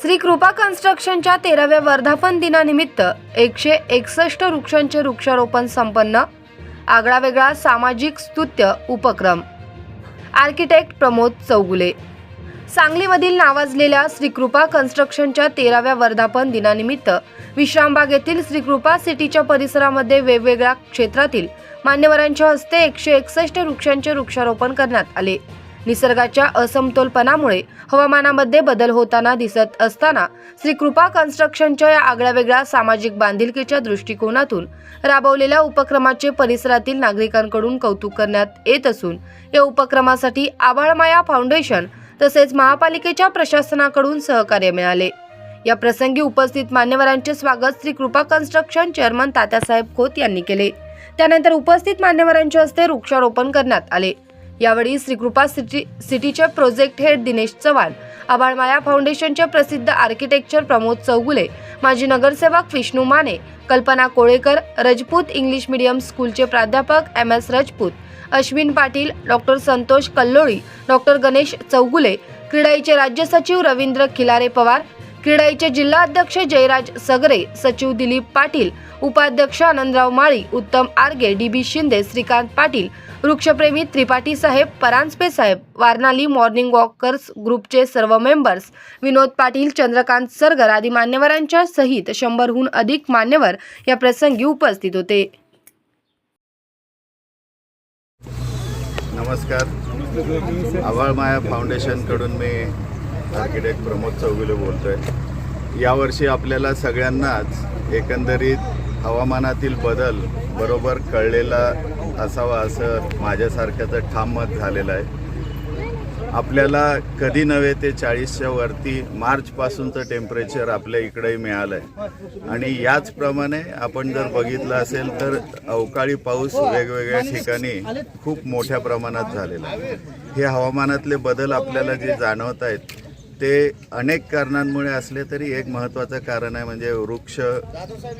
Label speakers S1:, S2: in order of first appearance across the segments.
S1: श्री कृपा कन्स्ट्रक्शनच्या तेराव्या वर्धापन दिनानिमित्त एकशे एकसष्ट वृक्षांचे वृक्षारोपण संपन्न आगळा वेगळा सामाजिक स्तुत्य उपक्रम. आर्किटेक्ट प्रमोद चौगुले. सांगलीमधील नावाजलेल्या श्रीकृपा कन्स्ट्रक्शनच्या तेराव्या वर्धापन दिनानिमित्त विश्रामबाग येथील श्रीकृपा सिटीच्या परिसरामध्ये वेगवेगळ्या क्षेत्रातील मान्यवरांच्या हस्ते एकशे एकसष्ट वृक्षांचे वृक्षारोपण करण्यात आले. निसर्गाच्या असमतोलपणामुळे हवामानामध्ये बदल होताना दिसत असताना श्री कृपा कन्स्ट्रक्शनच्या या आगळ्या वेगळ्या सामाजिक बांधिलकीच्या दृष्टिकोनातून राबवलेल्या उपक्रमाचे परिसरातील नागरिकांकडून कौतुक करण्यात येत असून या उपक्रमासाठी आबाळमाया फाउंडेशन तसेच महापालिकेच्या प्रशासनाकडून सहकार्य मिळाले. या प्रसंगी उपस्थित मान्यवरांचे स्वागत श्री कृपा कन्स्ट्रक्शन चेअरमन तात्यासाहेब खोत यांनी केले. त्यानंतर उपस्थित मान्यवरांच्या हस्ते वृक्षारोपण करण्यात आले. यावेळी श्रीकृपा सिटी सिटीचे प्रोजेक्ट हेड दिनेश चव्हाण आबाळमाया फाउंडेशनचे प्रसिद्ध आर्किटेक्चर प्रमोद चौगुले माजी नगरसेवक विष्णू माने कल्पना कोळेकर रजपूत इंग्लिश मीडियम स्कूलचे प्राध्यापक M S Rajput Ashwin Patil doctor Santosh Kalloli doctor Ganesh Chougule क्रीडाईचे राज्य सचिव रवींद्र खिलारे पवार क्रीडाईचे जिल्हाध्यक्ष जयराज सगरे सचिव दिलीप पाटील उपाध्यक्ष आनंदराव माळी उत्तम आर्गे डी बी शिंदे श्रीकांत पाटील वृक्षप्रेमी त्रिपाठी साहेब परांजपे साहेब वारनाली मॉर्निंग वॉकर्स ग्रुपचे सर्व मेंबर्स विनोद पाटील चंद्रकांत सरगर आदी मान्यवरांच्या सहित शंभरहून अधिक मान्यवर या प्रसंगी उपस्थित होते.
S2: नमस्कार. आवाळ माया फाउंडेशनकडून मी आर्किटेक्ट प्रमोद चौगुले बोलतोय. यावर्षी आपल्याला सगळ्यांनाच एकंदरीत हवामानातील बदल बरोबर कळलेला असावा असं माझ्यासारख्याचं ठाम मत झालेलं आहे. आपल्याला कधी नव्हे ते चाळीसच्या वरती मार्चपासूनचं टेम्परेचर आपल्या इकडेही मिळालं आहे आणि याचप्रमाणे आपण जर बघितलं असेल तर अवकाळी पाऊस वेगवेगळ्या ठिकाणी खूप मोठ्या प्रमाणात झालेला आहे. हे हवामानातले बदल आपल्याला जे जाणवत आहेत ते अनेक कारणांमुळे असले तरी एक महत्त्वाचं कारण आहे म्हणजे वृक्ष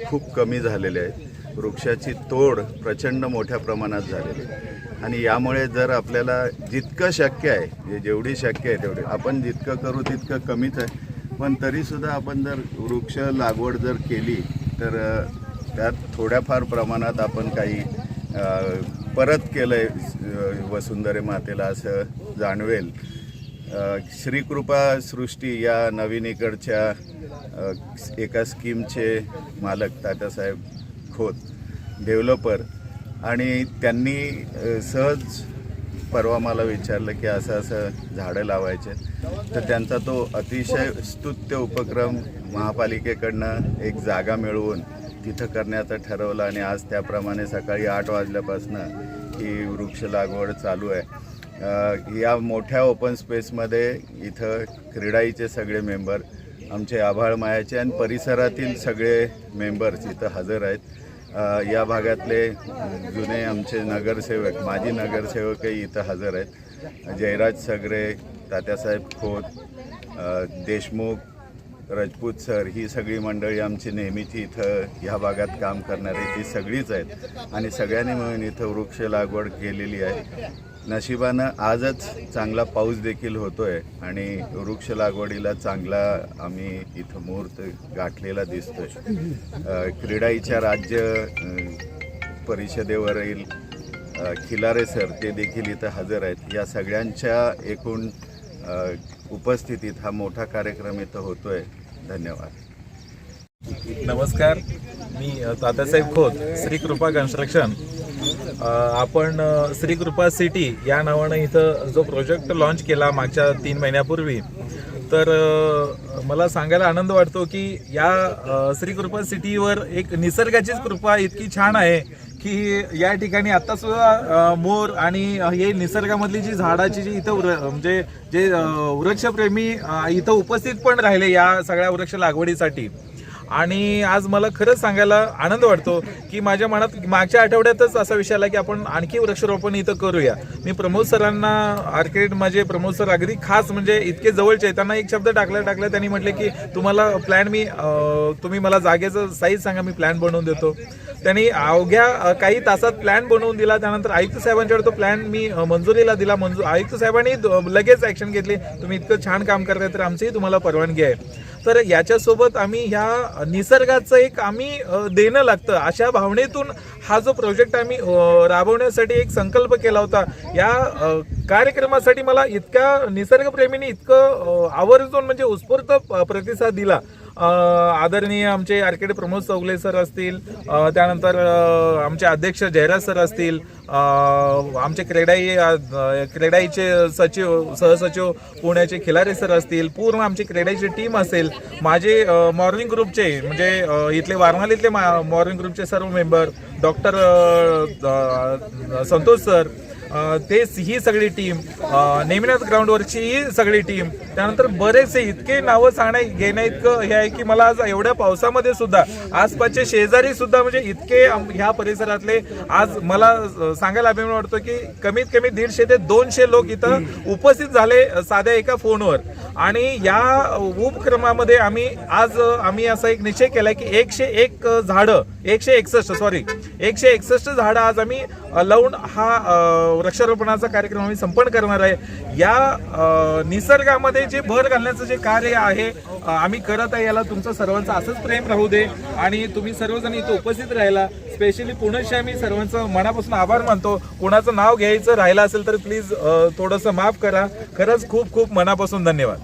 S2: खूप कमी झालेले आहेत. वृक्षाची तोड प्रचंड मोठ्या प्रमाणात झालेली आहे. आणि यामुळे जर आपल्याला जितकं शक्य आहे जे जेवढी शक्य आहे तेवढी. आपण जितकं करू तितकं कमीच आहे. पण तरीसुद्धा आपण जर वृक्ष लागवड जर केली तर त्यात थोड्याफार प्रमाणात आपण काही परत केलं आहे वसुंधरे मातेला असं जाणवेल. श्रीकृपा सृष्टी या नवीनीकडच्या एका स्कीमचे मालक तात्यासाहेब खोत डेव्हलपर. आणि त्यांनी सहज परवा मला विचारलं की असं असं झाडं लावायचे. तर त्यांचा तो अतिशय स्तुत्य उपक्रम महापालिकेकडनं एक जागा मिळवून तिथं करण्याचं ठरवलं. आणि आज त्याप्रमाणे सकाळी आठ वाजल्यापासनं ही वृक्ष लागवड चालू आहे. या मोठ्या ओपन स्पेसमध्ये इथं क्रीडाईचे सगळे मेंबर आमचे आभाळ मायाचे आणि परिसरातील सगळे मेंबर्स इथं हजर आहेत. या भागातले जुने आमचे नगरसेवक माजी नगरसेवकही इथं हजर आहेत. जयराज सगरे तात्यासाहेब खोत देशमुख राजपूत सर ही सगळी मंडळी आमची नेहमीची इथं ह्या भागात काम करणारी ती सगळीच आहेत. आणि सगळ्यांनी मिळून इथं वृक्ष लागवड केलेली आहे. नशिबानं आजच चांगला पाऊस देखील होतोय आणि वृक्ष लागवडीला चांगला आम्ही इथं मुहूर्त गाठलेला दिसतोय. क्रीडाईच्या राज्य परिषदेवरील खिलारे सर ते देखील इथं हजर आहेत. या सगळ्यांच्या एकूण उपस्थितीत हा मोठा कार्यक्रम इथं होतोय. धन्यवाद.
S3: नमस्कार. मी तात्यासाहेब खोत श्री कृपा कन्स्ट्रक्शन. आपण श्रीकृपा श्री कृपा सिटी या नावानं इथं जो प्रोजेक्ट लॉन्च केला मागच्या तीन महिन्यापूर्वी तर मला सांगायला आनंद वाटतो की या श्रीकृपा श्री कृपा सिटीवर एक निसर्गाचीच कृपा इतकी छान आहे की या ठिकाणी आता सुद्धा मोर आणि हे निसर्गामधली जी झाडाची जी इथं म्हणजे जे वृक्षप्रेमी इथं उपस्थित पण राहिले या सगळ्या वृक्ष लागवडीसाठी. आणि आज मला खरंच सांगायला आनंद वाटतो की माझ्या मनात मागच्या आठवड्यातच असा विषय आला की आपण आणखी वृक्षारोपण इथं करूया. मी प्रमोद सरांना आर्किटेक्ट माझे प्रमोद सर अगदी खास म्हणजे इतके जवळचे आहेत. त्यांना एक शब्द टाकला टाकला. त्यांनी म्हटले की तुम्हाला प्लॅन मी तुम्ही मला जागेचं साईज सांगा मी प्लॅन बनवून देतो. त्यांनी अवघ्या काही तासात प्लॅन बनवून दिला. त्यानंतर आयुक्त साहेबांच्याकडे तो प्लॅन मी मंजुरीला दिला. मंजूर आयुक्त साहेबांनी लगेच ऍक्शन घेतली. तुम्ही इतकं छान काम करताय तर आमचीही तुम्हाला परवानगी आहे. तर याच्यासोबत आम्ही ह्या निसर्गाचं एक आम्ही देणं लागतं. अशा भावनेतून हा जो प्रोजेक्ट आम्ही राबवण्यासाठी एक संकल्प केला होता या कार्यक्रमासाठी मला इतक्या निसर्गप्रेमींनी इतकं आवर्जून म्हणजे उत्स्फूर्त प्रतिसाद दिला. आदरणीय आमचे आर्किटेक्ट प्रमोद चौगले सर असतील त्यानंतर आमचे अध्यक्ष जयराज सर असतील आमचे क्रेडाई क्रेडाईचे सचिव सहसचिव पुण्याचे खिलारे सर असतील पूर्ण आमची क्रेडाईची टीम असेल. माझे मॉर्निंग ग्रुपचे म्हणजे इथले वारणालीतले मॉर्निंग ग्रुपचे सर्व मेंबर डॉक्टर संतोष सर तेच ते ही सगळी टीम नेमिनाथ ग्राउंडवरची ही सगळी टीम त्यानंतर बरेचसे इतके नावं सांगण्या घेण्या इतकं हे आहे की मला आज एवढ्या पावसामध्ये सुद्धा आसपासचे शेजारी सुद्धा म्हणजे इतके ह्या परिसरातले आज मला सांगायला अभिमान वाटतो की कमीत कमी दीडशे ते दोनशे लोक इथं उपस्थित झाले साध्या एका फोनवर. आणि या उपक्रमामध्ये आम्ही आज आम्ही असा एक निश्चय केलाय की एकशे एक झाडं एकशे एकसष्ट सॉरी एकशे एकसष्ट झाडं आज आम्ही लावून हा वृक्षारोपणाचा कार्यक्रम आम्ही संपन्न करणार आहे. या निसर्गामध्ये जे भर घालण्याचं जे कार्य आहे आम्ही करत आहे याला तुमचं सर्वांचं असंच प्रेम राहू दे. आणि तुम्ही सर्वजण इथं उपस्थित राहिला. स्पेशली पुण्याशी आम्ही सर्वांचं मनापासून आभार मानतो. कोणाचं नाव घ्यायचं राहिलं असेल तर प्लीज थोडंसं माफ करा. खरंच खूप खूप मनापासून धन्यवाद.